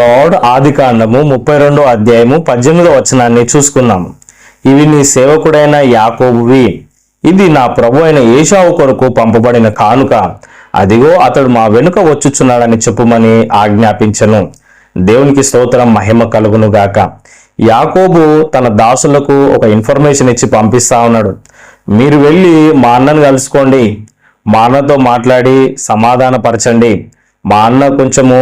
Lord ఆది కాండము ముప్పై రెండో అధ్యాయము పద్దెనిమిదో వచనాన్ని చూసుకున్నాము ఇవి నీ సేవకుడైన యాకోబువి. ఇది నా ప్రభు అయిన ఏషావు కొరకు పంపబడిన కానుక. అదిగో అతడు మా వెనుక వచ్చుచున్నాడని చెప్పుమని ఆజ్ఞాపించను. దేవునికి స్తోత్రం మహిమ కలుగును గాక. యాకోబు తన దాసులకు ఒక ఇన్ఫర్మేషన్ ఇచ్చి పంపిస్తా ఉన్నాడు. మీరు వెళ్ళి మా అన్నను కలుసుకోండి. మా అన్నతో మాట్లాడి సమాధానపరచండి. మా అన్న కొంచెము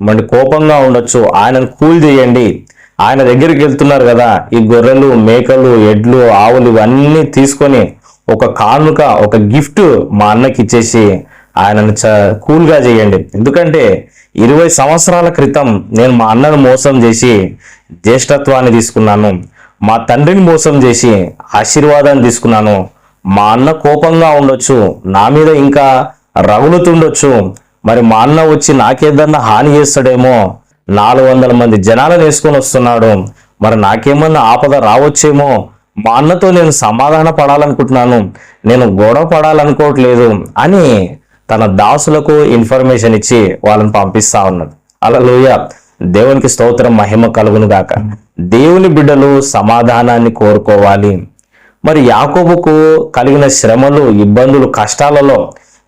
మన కోపంగా ఉండొచ్చు. ఆయనను కూల్ చేయండి. ఆయన దగ్గరికి వెళ్తున్నారు కదా ఈ గొర్రెలు మేకలు ఎడ్లు ఆవులు ఇవన్నీ తీసుకొని ఒక కానుక ఒక గిఫ్ట్ మా అన్నకి ఇచ్చేసి ఆయనను చ కూల్గా చేయండి. ఎందుకంటే ఇరవై సంవత్సరాల క్రితం నేను మా అన్నను మోసం చేసి జ్యేష్ఠత్వాన్ని తీసుకున్నాను. మా తండ్రిని మోసం చేసి ఆశీర్వాదాన్ని తీసుకున్నాను. మా అన్న కోపంగా ఉండొచ్చు. నా మీద ఇంకా రగులుతుండొచ్చు. మరి మా అన్న వచ్చి నాకేదన్నా హాని చేస్తాడేమో నాలుగు వందల మంది జనాలను వేసుకొని వస్తున్నాడు. మరి నాకేమన్నా ఆపద రావచ్చేమో? మా అన్నతో నేను సమాధాన పడాలనుకుంటున్నాను. నేను గొడవ పడాలనుకోవట్లేదు అని తన దాసులకు ఇన్ఫర్మేషన్ ఇచ్చి వాళ్ళని పంపిస్తా ఉన్నాడు. అలా లోయ దేవునికి స్తోత్రం మహిమ కలుగును గాక దేవుని బిడ్డలు సమాధానాన్ని కోరుకోవాలి. మరి యాకోబుకు కలిగిన శ్రమలు ఇబ్బందులు కష్టాలలో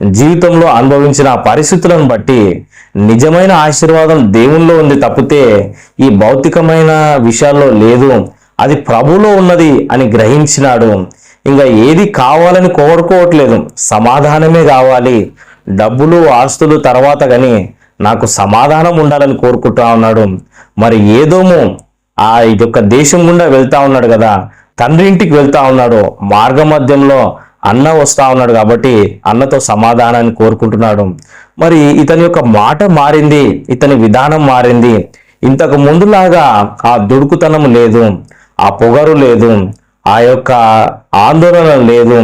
జీవితంలో అనుభవించిన పరిస్థితులను బట్టి నిజమైన ఆశీర్వాదం దేవుల్లో ఉంది తప్పితే ఈ భౌతికమైన విషయాల్లో లేదు. అది ప్రభులో ఉన్నది అని గ్రహించినాడు. ఇంకా ఏది కావాలని కోరుకోవట్లేదు. సమాధానమే కావాలి. డబ్బులు ఆస్తులు తర్వాత కానీ నాకు సమాధానం ఉండాలని కోరుకుంటా ఉన్నాడు. మరి ఏదోమో ఆ యొక్క దేశం గుండా వెళ్తా ఉన్నాడు కదా. తండ్రి ఇంటికి వెళ్తా ఉన్నాడు. మార్గ మధ్యంలో అన్న వస్తా ఉన్నాడు కాబట్టి అన్నతో సమాధానాన్ని కోరుకుంటున్నాడు. మరి ఇతని యొక్క మాట మారింది ఇతని విధానం మారింది. ఇంతకు ముందులాగా ఆ దుడుకుతనం లేదు ఆ పొగరు లేదు ఆ యొక్క ఆందోళన లేదు.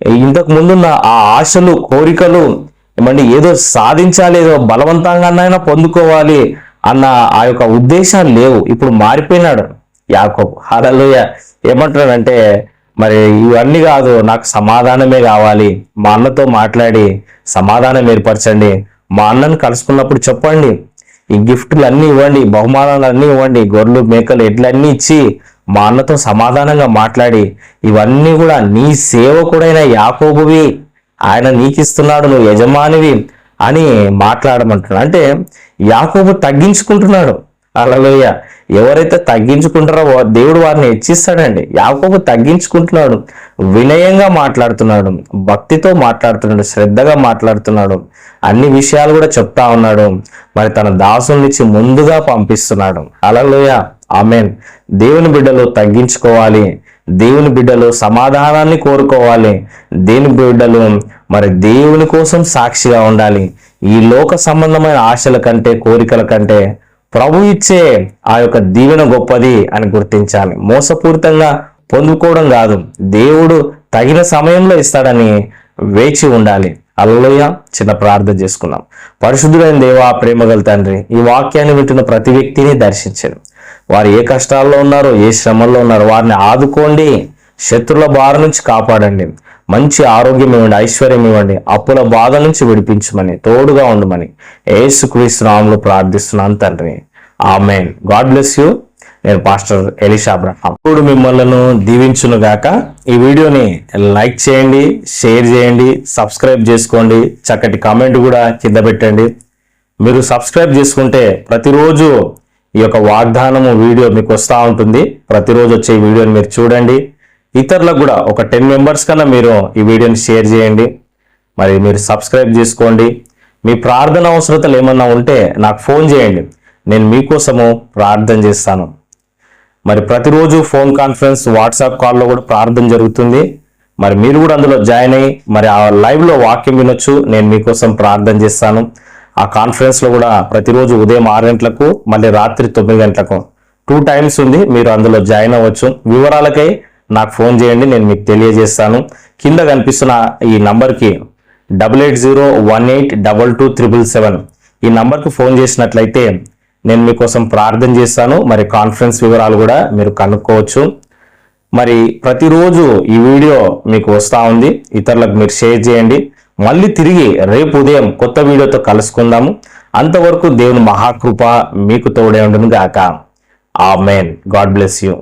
ఇంతకు ముందున్న ఆ ఆశలు కోరికలు ఏమంటే ఏదో సాధించాలి ఏదో బలవంతంగానైనా పొందుకోవాలి అన్న ఆ యొక్క ఉద్దేశాలు లేవు. ఇప్పుడు మారిపోయినాడు యాకోబు. హలలుయ ఏమంటున్నాడంటే మరి ఇవన్నీ కాదు నాకు సమాధానమే కావాలి. మా అన్నతో మాట్లాడి సమాధానం ఏర్పరచండి. మా అన్నను కలుసుకున్నప్పుడు చెప్పండి. ఈ గిఫ్ట్లు అన్నీ ఇవ్వండి బహుమానాలు అన్నీ ఇవ్వండి గొర్రెలు మేకలు ఎడ్లన్నీ ఇచ్చి మా అన్నతో సమాధానంగా మాట్లాడి. ఇవన్నీ కూడా నీ సేవకుడైన యాకోబువి ఆయన నీకిస్తున్నాడు నువ్వు యజమానివి అని మాట్లాడమంటున్నాడు. అంటే యాకోబు తగ్గించుకుంటున్నాడు. అలలోయ ఎవరైతే తగ్గించుకుంటారో వా- దేవుడు వారిని హెచ్చిస్తాడండి. యాకోబు తగ్గించుకుంటున్నాడు. వినయంగా మాట్లాడుతున్నాడు. భక్తితో మాట్లాడుతున్నాడు. శ్రద్ధగా మాట్లాడుతున్నాడు. అన్ని విషయాలు కూడా చెప్తా ఉన్నాడు. మరి తన దాసునిచ్చి ముందుగా పంపిస్తున్నాడు. అలలోయ ఆమెన్. దేవుని బిడ్డలు తగ్గించుకోవాలి. దేవుని బిడ్డలు సమాధానాన్ని కోరుకోవాలి. దేవుని బిడ్డలు మరి దేవుని కోసం సాక్షిగా ఉండాలి. ఈ లోక సంబంధమైన ఆశల కంటే కోరికల కంటే ప్రభు ఇచ్చే ఆ యొక్క దీవెన గొప్పది అని గుర్తించాలి. మోసపూరితంగా పొందుకోవడం కాదు. దేవుడు తగిన సమయంలో ఇస్తాడని వేచి ఉండాలి. అల్లయ్య చిన్న ప్రార్థన చేసుకున్నాం పరిశుద్ధుడైన దేవా ప్రేమగల తండ్రి ఈ వాక్యాన్ని వింటున్న ప్రతి వ్యక్తిని దర్శించండి. వారు ఏ కష్టాల్లో ఉన్నారో ఏ శ్రమల్లో ఉన్నారో వారిని ఆదుకోండి. శత్రుల బారి నుంచి కాపాడండి. మంచి ఆరోగ్యం ఇవ్వండి ఐశ్వర్యం ఇవ్వండి అప్పుల బాధ నుంచి విడిపించమని తోడుగా ఉండమని ఏసుక్రీస్తు నామంలో ప్రార్థిస్తున్నాను తండ్రి. ఆమెన్. God bless you. నేను పాస్టర్ ఎలిషా అబ్రహాం. ఇప్పుడు మిమ్మల్ని దీవించును గాక. ఈ వీడియోని లైక్ చేయండి షేర్ చేయండి సబ్స్క్రైబ్ చేసుకోండి. చక్కటి కామెంట్ కూడా కింద పెట్టండి. మీరు సబ్స్క్రైబ్ చేసుకుంటే ప్రతిరోజు ఈ యొక్క వాగ్దానము వీడియో మీకు వస్తూ ఉంటుంది. ప్రతిరోజు వచ్చే ఈ వీడియోని మీరు చూడండి. ఇతరులకు కూడా ఒక టెన్ మెంబర్స్ కన్నా మీరు ఈ వీడియోని షేర్ చేయండి. మరి మీరు సబ్స్క్రైబ్ చేసుకోండి. మీ ప్రార్థన అవసరతలు ఏమన్నా ఉంటే నాకు ఫోన్ చేయండి. నేను మీకోసము ప్రార్థన చేస్తాను. మరి ప్రతిరోజు ఫోన్ కాన్ఫరెన్స్ వాట్సాప్ కాల్లో కూడా ప్రార్థన జరుగుతుంది. మరి మీరు కూడా అందులో జాయిన్ అయ్యి మరి ఆ లైవ్లో వాక్యం వినొచ్చు. నేను మీకోసం ప్రార్థన చేస్తాను. ఆ కాన్ఫరెన్స్లో కూడా ప్రతిరోజు ఉదయం ఆరు గంటలకు మళ్ళీ రాత్రి తొమ్మిది గంటలకు. టూ టైమ్స్ ఉంది మీరు అందులో జాయిన్ అవ్వచ్చు. వివరాలకై నాకు ఫోన్ చేయండి నేను మీకు తెలియజేస్తాను. కింద కనిపిస్తున్న ఈ నంబర్కి double eight zero one eight double two triple seven ఈ నంబర్కి ఫోన్ చేసినట్లయితే నేను మీకోసం ప్రార్థన చేస్తాను. మరి కాన్ఫరెన్స్ వివరాలు కూడా మీరు కనుక్కోవచ్చు. మరి ప్రతిరోజు ఈ వీడియో మీకు వస్తూ ఉంది. ఇతరులకు మీరు షేర్ చేయండి. మళ్ళీ తిరిగి రేపు ఉదయం కొత్త వీడియోతో కలుసుకుందాము. అంతవరకు దేవుని మహాకృప మీకు తోడే ఉండును గాక మెయిన్ గాడ్ బ్లెస్ యూ.